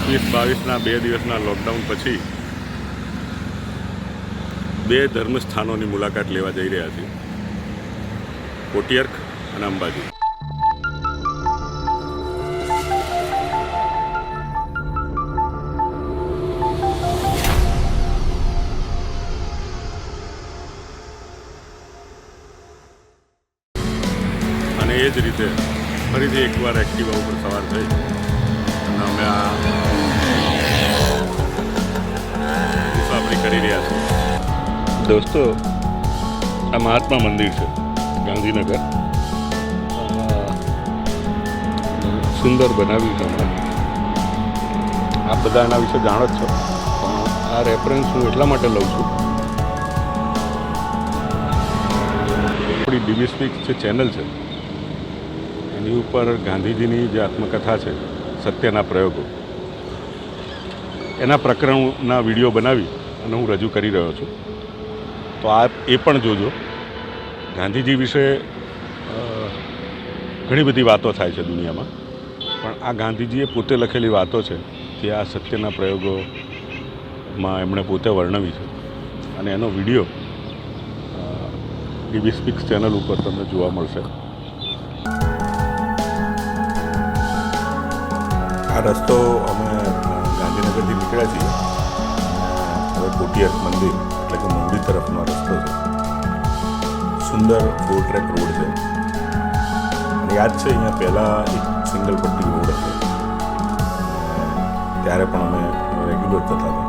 એકવીસ, બાવીસના બે દિવસના લોકડાઉન પછી બે ધર્મસ્થાનોની મુલાકાત લેવા જઈ રહ્યા છીએ. કોટિયર્ક અને અંબાજી. અને એ જ રીતે ફરીથી એકવાર એક્ટિવા ઉપર સવાર થઈ. અને અમે આ. મુસાફરી કરી રહ્યા છીએ દોસ્તો આ મહાત્મા મંદિર છે ગાંધીનગર. સુંદર બનાવ્યું છે હમણાં. આ બધા એના વિશે જાણો જ છો. પણ આ રેફરન્સ હું એટલા માટે લઉં છું. આપણી ડીબી સ્પીક જે ચેનલ છે એની ઉપર ગાંધીજીની જે આત્મકથા છે સત્યના પ્રયોગો. એના પ્રકરણના વીડિયો બનાવી અને હું રજૂ કરી રહ્યો છું. તો આ એ પણ જોજો. ગાંધીજી વિશે ઘણી બધી વાતો થાય છે દુનિયામાં. પણ આ ગાંધીજીએ પોતે લખેલી વાતો છે જે આ સત્યના પ્રયોગોમાં એમણે પોતે વર્ણવી છે. અને એનો વીડિયો ડીબી સ્પીક્સ ચેનલ ઉપર તમને જોવા મળશે. આ રસ્તો અમે ગાંધીનગરથી નીકળ્યા છીએ. હવે કોટિયક મંદિર, એટલે કે મુંબઈ તરફનો રસ્તો છે. સુંદર ફોર ટ્રેક રોડ છે. યાદ છે, અહીંયા પહેલાં એક સિંગલ પટ્ટી રોડ હતો. ત્યારે પણ અમે રેગ્યુલર થતા હતા.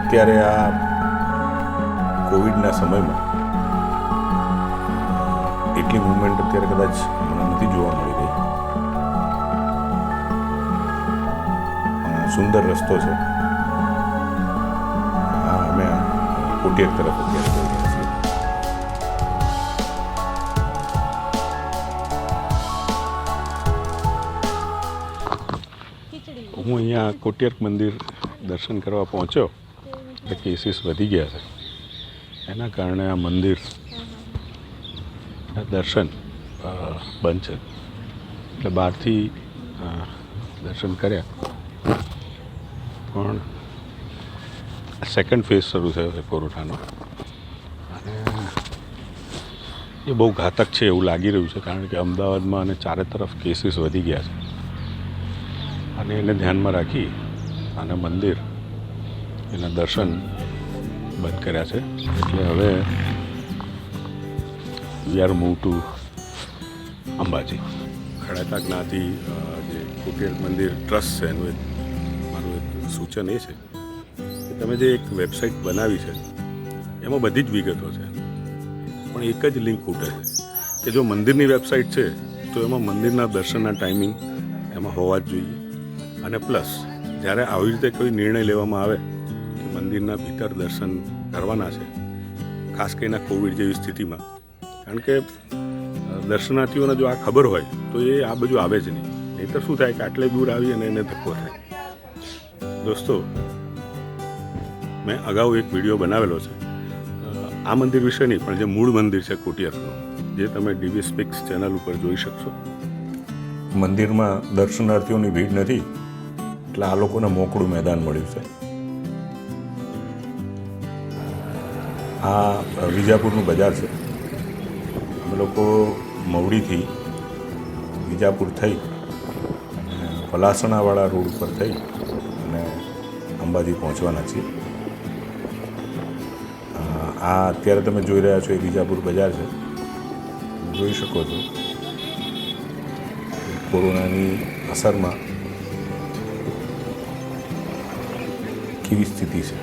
અત્યારે આ કોવિડના સમયમાં એટલી મુવમેન્ટ અત્યારે કદાચ નથી જોવા મળી ગઈ સુંદર રસ્તો છે. અમે કોટિયક તરફ અત્યારે હું અહીંયા કોટિયક મંદિર દર્શન કરવા પહોંચ્યો, એટલે કેસીસ વધી ગયા છે. એના કારણે આ મંદિર દર્શન બંધ છે. એટલે બહારથી દર્શન કર્યા. પણ સેકન્ડ ફેઝ શરૂ થયો છે કોરોનાનો અને એ બહુ ઘાતક છે એવું લાગી રહ્યું છે, કારણ કે અમદાવાદમાં અને ચારે તરફ કેસીસ વધી ગયા છે. અને એને ધ્યાનમાં રાખી અને મંદિર, એના દર્શન બંધ કર્યા છે. એટલે હવે we are move to Ambaji. ખડાતા જ્ઞાતિ જે કુટીર મંદિર ટ્રસ્ટ છે, એનું એક, મારું એક સૂચન એ છે કે તમે જે એક વેબસાઇટ બનાવી છે, એમાં બધી જ વિગતો છે. પણ એક જ લિંક ખૂટે છે કે જો મંદિરની વેબસાઇટ છે, તો એમાં મંદિરના દર્શનના ટાઈમિંગ એમાં હોવા જ જોઈએ. અને પ્લસ, જ્યારે આવી રીતે કોઈ નિર્ણય લેવામાં આવે કે મંદિરના ભીતર દર્શન કરવાના છે, ખાસ કરીને કોવિડ જેવી સ્થિતિમાં, કારણ કે દર્શનાર્થીઓને જો આ ખબર હોય, તો એ આ બધું આવે જ નહીં. નહીંતર શું થાય કે આટલે દૂર આવી અને એને ધક્કો થાય. દોસ્તો, મેં અગાઉ એક વીડિયો બનાવેલો છે. આ મંદિર વિશે નહીં, પણ જે મૂળ મંદિર છે કુટિયરનું જે તમે ડીવી સ્પિક્સ ચેનલ ઉપર જોઈ શકશો. મંદિરમાં દર્શનાર્થીઓની ભીડ નથી, એટલે આ લોકોને મોકળું મેદાન મળ્યું છે. આ વિજાપુરનું બજાર છે. અમે લોકો મવડીથી વિજાપુર થઈ અને પલાસણાવાળા રોડ ઉપર થઈ અને અંબાજી પહોંચવાના છીએ. આ અત્યારે તમે જોઈ રહ્યા છો એ વિજાપુર બજાર છે. જોઈ શકો છો કોરોનાની અસરમાં કેવી સ્થિતિ છે.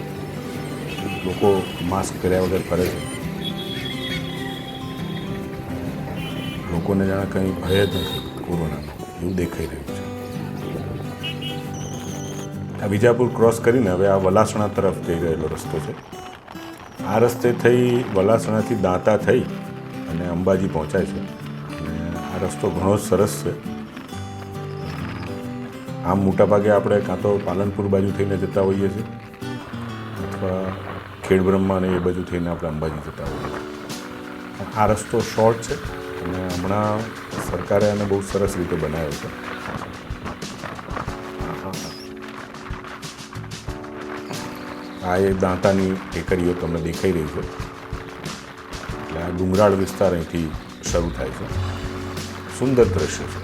લોકો માસ્ક પહેર્યા વગર ફરે છે. લોકોને જાણે કંઈ ભય જ નથી કોરોનાનો, એવું દેખાઈ રહ્યું છે. આ વિજાપુર ક્રોસ કરીને હવે આ વલાસણા તરફ જઈ રહેલો રસ્તો છે. આ રસ્તે થઈ, વલાસણાથી દાંતા થઈ અને અંબાજી પહોંચાય છે. અને આ રસ્તો ઘણો જ સરસ છે. આમ મોટાભાગે આપણે કાં તો પાલનપુર બાજુ થઈને જતા હોઈએ છીએ, અથવા ખેડબ્રહ્મા ને એ બાજુ થઈને આપણે અંબાજી જતા હોઈએ છીએ. આ રસ્તો શોર્ટ છે. અને હમણાં સરકારે આને બહુ સરસ રીતે બનાવ્યો છે. આ એ દાંતાની ટેકરીઓ તમને દેખાઈ રહી છે. એટલે આ ડુંગરાળ વિસ્તાર અહીંથી શરૂ થાય છે. સુંદર દ્રશ્ય છે.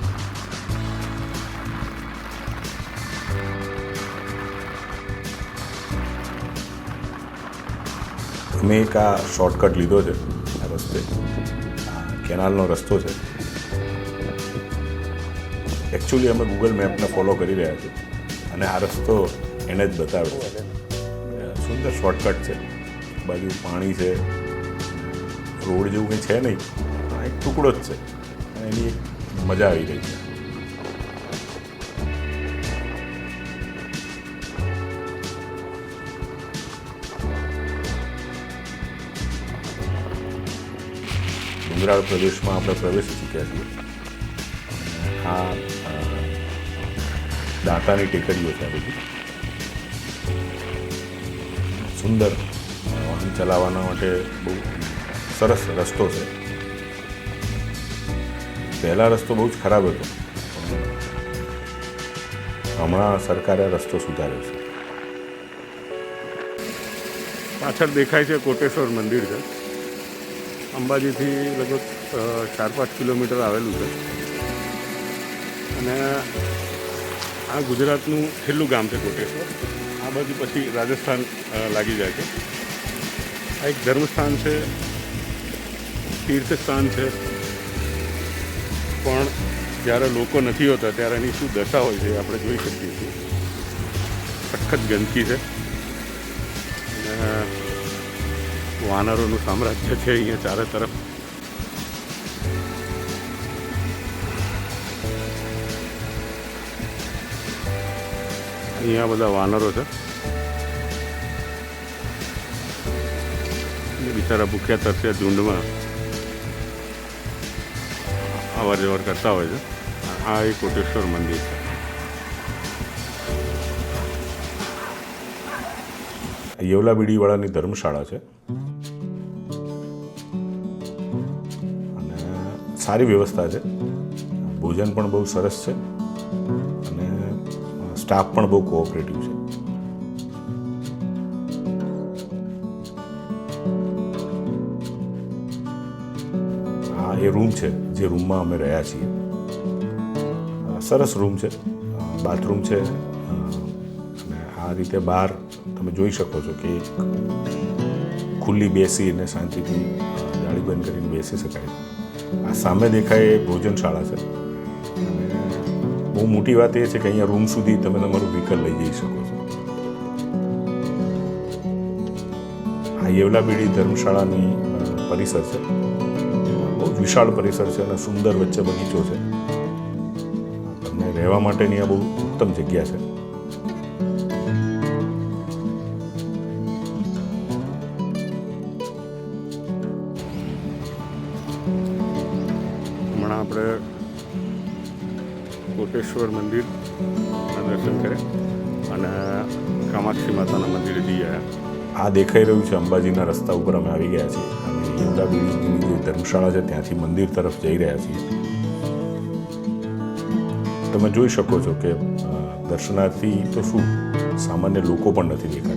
અમે એક આ શોર્ટકટ લીધો છે આ રસ્તે. કેનાલનો રસ્તો છે. એકચ્યુઅલી અમે ગૂગલ મેપને ફોલો કરી રહ્યા છીએ. અને આ રસ્તો એને જ બતાવ્યો છે. સુંદર શોર્ટકટ છે. બાજુ પાણી છે. રોડ જેવું કંઈ છે નહીં. એક ટુકડો જ છે. એની મજા આવી રહી છે. ડુંગરાળ પ્રદેશમાં આપણે પ્રવેશી ચૂક્યા છીએ. આ દાંતાની ટેકરીઓ છે બધી. સુંદર વાહન ચલાવવાના માટે બહુ સરસ રસ્તો છે. પહેલાં રસ્તો બહુ જ ખરાબ હતો. હમણાં સરકારે રસ્તો સુધાર્યો છે. પાછળ દેખાય છે કોટેશ્વર મંદિર છે. અંબાજીથી લગભગ ચાર પાંચ કિલોમીટર આવેલું છે. અને આ ગુજરાતનું છેલ્લું ગામ છે કોટેશ્વર. આ બાજુ પછી રાજસ્થાન લાગી જાય છે. આ એક ધર્મસ્થાન છે, તીર્થસ્થાન છે. પણ જ્યારે લોકો નથી હોતા, ત્યારે એની શું દશા હોય છે આપણે જોઈ શકીએ છીએ. સખત ગંદકી છે. અને વાનરોનું સામ્રાજ્ય છે અહીંયા ચારે તરફ. અહીંયા બધા વાનરો છે. બિચારા ભૂખ્યા તરસ્યા ઝુંડમાં અવર જવર કરતા હોય છે. આ એક કોટેશ્વર મંદિર છે. યેવલા ધર્મશાળા છે. સારી વ્યવસ્થા છે. ભોજન પણ બહુ સરસ છે અને સ્ટાફ પણ બહુ કોઓપરેટિવ છે. આ એ રૂમ છે, જે રૂમમાં અમે રહ્યા છીએ. સરસ રૂમ છે. બાથરૂમ છે. અને આ રીતે બહાર તમે જોઈ શકો છો કે ખુલ્લી બેસી અને શાંતિથી જાળી બંધ કરીને બેસી શકાય. આ સામે દેખાય એ ભોજનશાળા છે. બહુ મોટી વાત એ છે કે અહીંયા રૂમ સુધી તમે તમારું વ્હીકલ લઈ જઈ શકો છો. આ યેવલાબીડી ધર્મશાળાની પરિસર છે. બહુ વિશાળ પરિસર છે અને સુંદર વચ્ચે બગીચો છે. તમને રહેવા માટેની આ બહુ ઉત્તમ જગ્યા છે. કોટેશ્વર મંદિરના દર્શન કર્યા અને કામાક્ષી માતાના મંદિરે જઈ આવ્યા. આ દેખાઈ રહ્યું છે અંબાજીના રસ્તા ઉપર અમે આવી ગયા છીએ. અને યોગા બિલ્ડિંગની જે ધર્મશાળા છે ત્યાંથી મંદિર તરફ જઈ રહ્યા છીએ. તમે જોઈ શકો છો કે દર્શનાર્થી તો શું? સામાન્ય લોકો પણ નથી દેખાતા.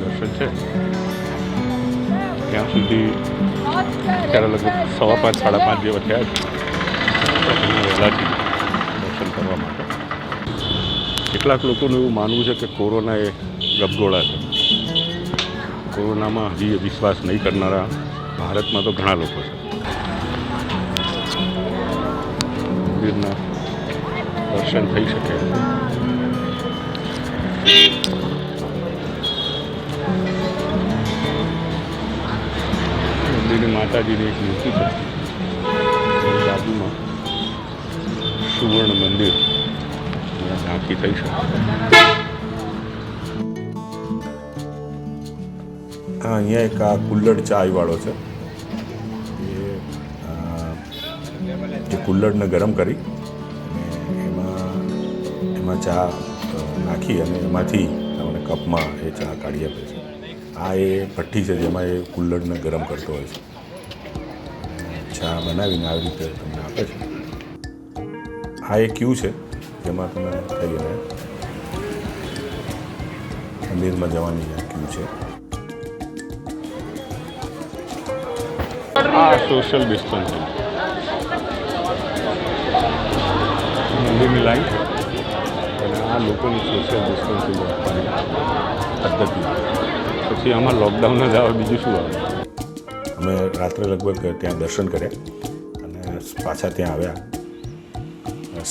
દર્શન છે ત્યાં સુધી ત્યારે લગભગ સવા પાંચ, સાડા પાંચ જેવા થયા છે. વહેલાથી દર્શન કરવા માટે. કેટલાક લોકોનું એવું માનવું છે કે કોરોના એ ગબગોળા છે. કોરોનામાં હજી વિશ્વાસ નહીં કરનારા ભારતમાં તો ઘણા લોકો છે. મંદિરના દર્શન થઈ શકે. માતાજીની એક મૂર્તિ છે. બાજુમાં સુવર્ણ મંદિર. ઝાંકી થઈ શકે. હા, અહીંયા એક આ કુલ્લડ ચાયવાળો છે. એ કુલ્લડને ગરમ કરી એમાં એમાં ચા નાખી અને એમાંથી તમને કપમાં એ ચા કાઢી આપે છે. આ એ ભઠ્ઠી છે જેમાં એ કુલ્લડને ગરમ કરતો હોય છે. ચા બનાવીને આવી રીતે તમને આપે છે. આ એ ક્યુ છે, જેમાં તમે થઈ મંદિરમાં જવાની આ ક્યુ છે. આ સોશિયલ ડિસ્ટન્સિંગ મંદિરની લાઈન અને આ લોકોની સોશિયલ ડિસ્ટન્સિંગ રાખવાની પદ્ધતિ. પછી આમાં લોકડાઉન જ આવે, બીજું શું આવે? અમે રાત્રે લગભગ ત્યાં દર્શન કર્યા અને પાછા ત્યાં આવ્યા.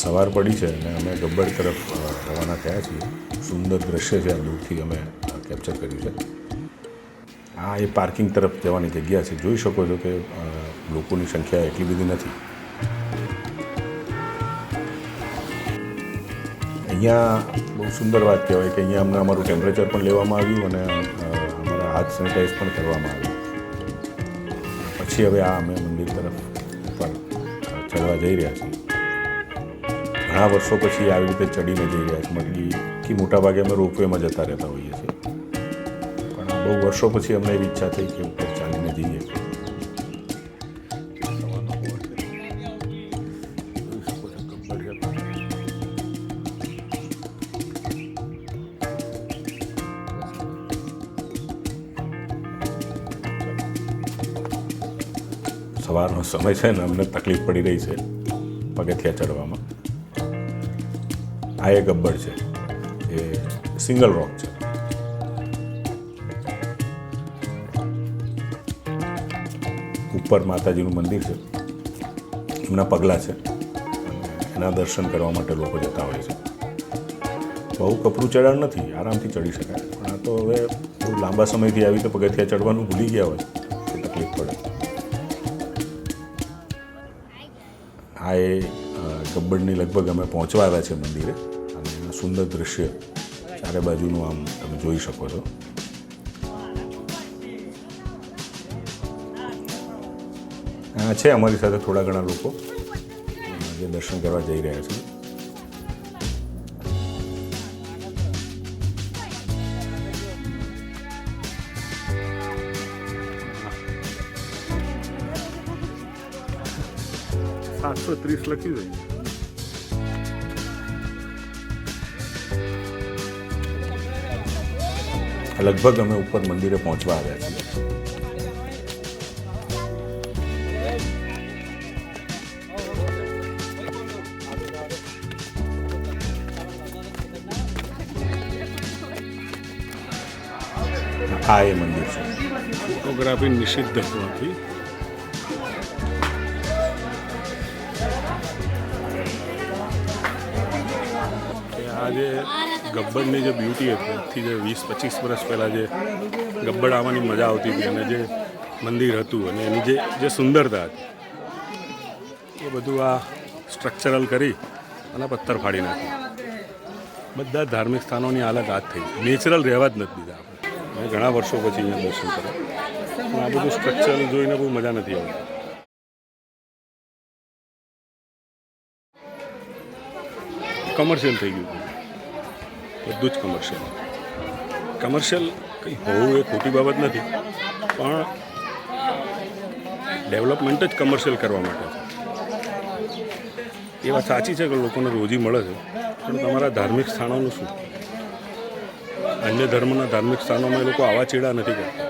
સવાર પડી છે અને અમે ગબ્બર તરફ રવાના થયા છીએ. સુંદર દ્રશ્ય છે દૂરથી અમે કેપ્ચર કર્યું છે. આ એ પાર્કિંગ તરફ જવાની જગ્યા છે. જોઈ શકો છો કે લોકોની સંખ્યા એટલી બધી નથી. અહીંયા બહુ સુંદર વાત કહેવાય કે અહીંયા અમને અમારું ટેમ્પરેચર પણ લેવામાં આવ્યું અને અમારા હાથ સેનિટાઈઝ પણ કરવામાં આવ્યું. પછી હવે આ અમે મંદિર તરફ ઉપર ચડવા જઈ રહ્યા છીએ. ઘણા વર્ષો પછી આવી રીતે ચડીને જઈ રહ્યા છીએ. મતલબ કે મોટાભાગે અમે રોપવેમાં જતા રહેતા હોઈએ છીએ. પણ બહુ વર્ષો પછી અમને એવી ઈચ્છા થઈ કે સવારનો સમય છે ને, અમને તકલીફ પડી રહી છે પગથિયા ચડવામાં. આ એક ગબ્બર છે, એ સિંગલ રોક છે. ઉપર માતાજીનું મંદિર છે, એમના પગલાં છે એના દર્શન કરવા માટે લોકો જતા હોય છે. બહુ કપરું ચડાણ નથી, આરામથી ચડી શકાય. પણ આ તો હવે બહુ લાંબા સમયથી આવી તો પગથિયા ચડવાનું ભૂલી ગયા હોય. આ એ ગબ્બડની લગભગ અમે પહોંચવા આવ્યા છે મંદિરે. અને એનું સુંદર દૃશ્ય ચારે બાજુનું આમ તમે જોઈ શકો છો. છે અમારી સાથે થોડા ઘણા લોકો. જે દર્શન કરવા જઈ રહ્યા છે સાતસો ત્રીસ લખ્યું છે લગભગ અમે ઉપર મંદિરે પહોંચવા આવ્યા છીએ. આ એ મંદિર છે. ફોટોગ્રાફી નિષિદ્ધ હોવાથી આ જે ગબ્બરની જે બ્યુટી હતી આજથી જે વીસ, પચીસ વર્ષ પહેલાં જે ગબ્બડ આવવાની મજા આવતી હતી અને જે મંદિર હતું અને એની જે જે સુંદરતા હતી, એ બધું આ સ્ટ્રક્ચરલ કરી અને પથ્થર ફાડી નાખ્યું. બધા ધાર્મિક સ્થાનોની હાલત આ થઈ નેચરલ રહેવા જ નથી દીધા આપણે. મેં ઘણા વર્ષો પછી અહીંયા દર્શન કર્યા. આ બધું સ્ટ્રક્ચરલ જોઈને બહુ મજા નથી આવતી. કમર્શિયલ થઈ ગયું. બધું જ કમર્શિયલ કમર્શિયલ કંઈ હોવું એ ખોટી બાબત નથી, પણ ડેવલપમેન્ટ જ કમર્શિયલ કરવા માટે છે. એ વાત સાચી છે કે લોકોને રોજી મળે છે, પણ તમારા ધાર્મિક સ્થાનોનું શું? અન્ય ધર્મના ધાર્મિક સ્થાનોમાં એ લોકો આવા ચેડા નથી કરતા,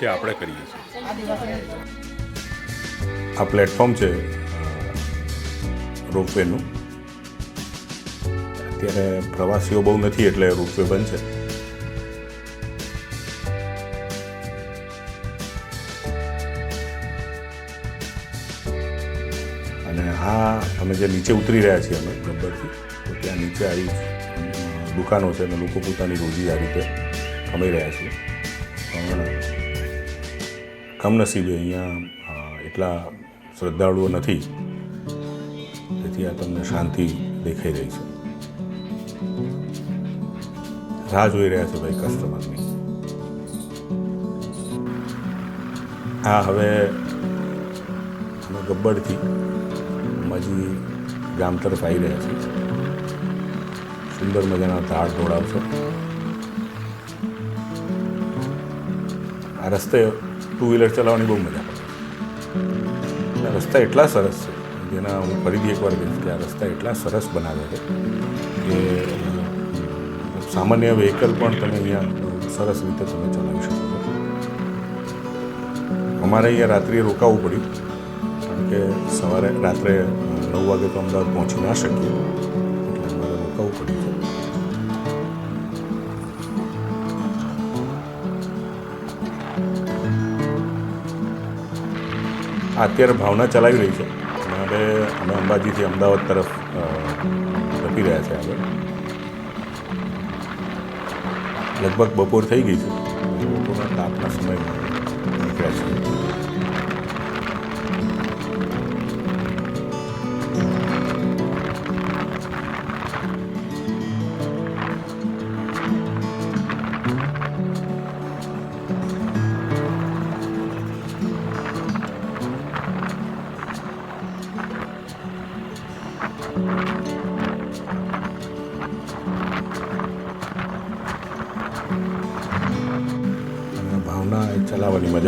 જે આપણે કરીએ છીએ. આ પ્લેટફોર્મ છે રોપવેનું. અત્યારે પ્રવાસીઓ બહુ નથી એટલે રોપવે બંધ છે. અને આ અમે જે નીચે ઉતરી રહ્યા છીએ અમે ગબ્બરથી, તો ત્યાં નીચે આવી દુકાનો છે અને લોકો પોતાની રોજી આ રીતે કમાઈ રહ્યા છે. પણ કમનસીબે અહીંયા એટલા શ્રદ્ધાળુઓ નથી. તેથી આ તમને શાંતિ દેખાઈ રહી છે. રાહ જોઈ રહ્યા છે ભાઈ કસ્ટમરની આ હવે અમે ગબ્બરથી મજી ગામ તરફ આવી રહ્યા છીએ. સુંદર મજાના ધાડ દોડાવશો આ રસ્તે ટુ વ્હીલર ચલાવવાની બહુ મજા પડે. રસ્તા એટલા સરસ છે. જેના હું ફરીથી એકવાર કહીશ કે આ રસ્તા એટલા સરસ બનાવ્યા છે કે સામાન્ય વ્હીકલ પણ તમે અહીંયા સરસ રીતે તમે ચલાવી શકો છો. અમારે અહીંયા રાત્રે રોકાવું પડ્યું, કારણ કે સવારે રાત્રે નવ વાગે તો અમદાવાદ પહોંચી ના શકીએ, એટલે અમારે રોકાવું પડ્યું અત્યારે ભાવના ચલાવી રહી છે. અને હવે અમે અંબાજીથી અમદાવાદ તરફ જતી રહ્યા છે આગળ. લગભગ બપોર થઈ ગઈ છે. બપોરના તાપના સમયમાં નીકળ્યા છીએ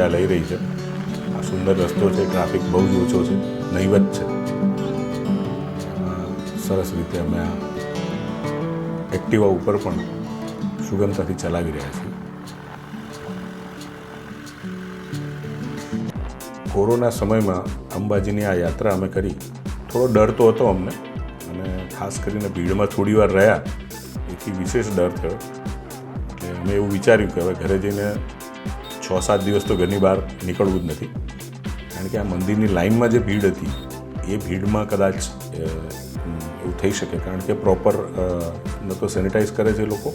મજા લઈ રહી છે. આ સુંદર રસ્તો છે, ટ્રાફિક બહુ જ ઓછો છે, નહીવત છે. સરસ રીતે અમે આ એક્ટિવા ઉપર પણ સુગમતાથી ચલાવી રહ્યા છીએ. કોરોના સમયમાં અંબાજીની આ યાત્રા અમે કરી. થોડો ડર તો હતો અમને, અને ખાસ કરીને ભીડમાં થોડી વાર રહ્યા, એથી વિશેષ ડર થયો એટલે અમે એવું વિચાર્યું કે હવે ઘરે જઈને છ સાત દિવસ તો ઘરની બહાર નીકળવું જ નથી. કારણ કે આ મંદિરની લાઇનમાં જે ભીડ હતી, એ ભીડમાં કદાચ એવું થઈ શકે. કારણ કે પ્રોપર ન તો સેનિટાઈઝ કરે છે લોકો,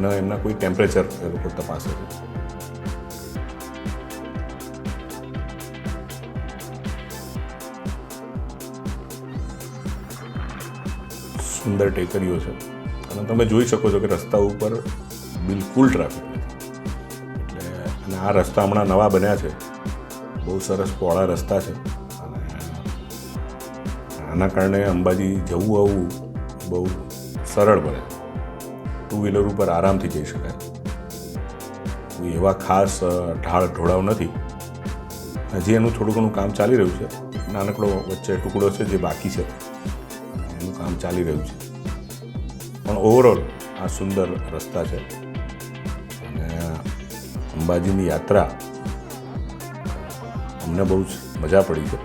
ન એમના કોઈ ટેમ્પરેચર એ લોકો તપાસે છે. સુંદર ટેકરીઓ છે. અને તમે જોઈ શકો છો કે રસ્તા ઉપર બિલકુલ ટ્રાફિક આ રસ્તા હમણાં નવા બન્યા છે. બહુ સરસ પહોળા રસ્તા છે. આના કારણે અંબાજી જવું આવવું બહુ સરળ બને. ટુ વ્હીલર ઉપર આરામથી જઈ શકાય. એવા ખાસ ઢાળ ઢોળાવ નથી. હજી એનું થોડું ઘણું કામ ચાલી રહ્યું છે. નાનકડો વચ્ચે ટુકડો છે જે બાકી છે. એનું કામ ચાલી રહ્યું છે. પણ ઓવરઓલ આ સુંદર રસ્તા છે. અંબાજીની યાત્રા. અમને બહુ જ મજા પડી છે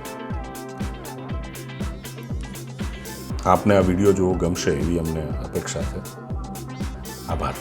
આપને આ વીડિયો જોવો ગમશે એવી અમને અપેક્ષા છે. આભાર.